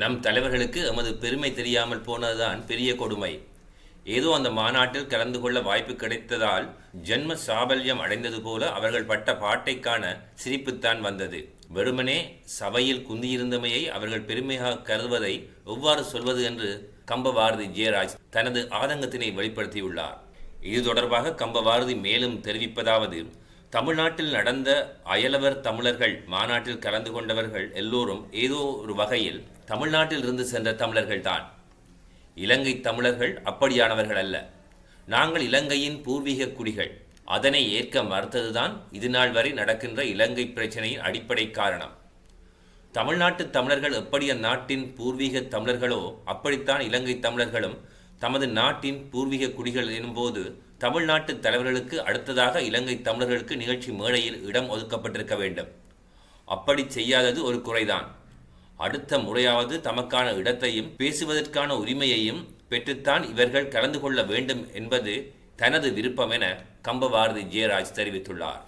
நம் தலைவர்களுக்கு எமது பெருமை தெரியாமல் போனதுதான் பெரிய கொடுமை. ஏதோ அந்த மாநாட்டில் கலந்து கொள்ள வாய்ப்பு கிடைத்ததால் ஜென்ம சாபல்யம் அடைந்தது போல அவர்கள் பட்ட பாட்டைக்கான சிரிப்புத்தான் வந்தது. வெறுமனே சபையில் குந்தியிருந்தமையை அவர்கள் பெருமையாக கருதுவதை எவ்வாறு சொல்வது என்று கம்பபாரதி ஜெயராஜ் தனது ஆதங்கத்தினை வெளிப்படுத்தியுள்ளார். இது தொடர்பாக கம்பபாரதி மேலும் தெரிவிப்பதாவது தமிழ்நாட்டில் நடந்த அயலவர் தமிழர்கள் மாநாட்டில் கலந்து கொண்டவர்கள் எல்லோரும் ஏதோ ஒரு வகையில் தமிழ்நாட்டில் இருந்து சென்ற தமிழர்கள்தான். இலங்கை தமிழர்கள் அப்படியானவர்கள் அல்ல. நாங்கள் இலங்கையின் பூர்வீக குடிகள். அதனை ஏற்க மறுத்ததுதான் இதுநாள் வரை நடக்கின்ற இலங்கை பிரச்சனையின் அடிப்படை காரணம். தமிழ்நாட்டு தமிழர்கள் எப்படி அந்நாட்டின் பூர்வீக தமிழர்களோ அப்படித்தான் இலங்கை தமிழர்களும் தமது நாட்டின் பூர்வீக குடிகள் எனும்போது தமிழ்நாட்டு தலைவர்களுக்கு அடுத்ததாக இலங்கை தமிழர்களுக்கு நிகழ்ச்சி மேடையில் இடம் ஒதுக்கப்பட்டிருக்க வேண்டும். அப்படி செய்யாதது ஒரு குறைதான். அடுத்த முறையாவது தமக்கான இடத்தையும் பேசுவதற்கான உரிமையையும் பெற்றுத்தான் இவர்கள் கலந்து கொள்ள வேண்டும் என்பது தனது விருப்பம் என கம்பபாரதி ஜெயராஜ் தெரிவித்துள்ளார்.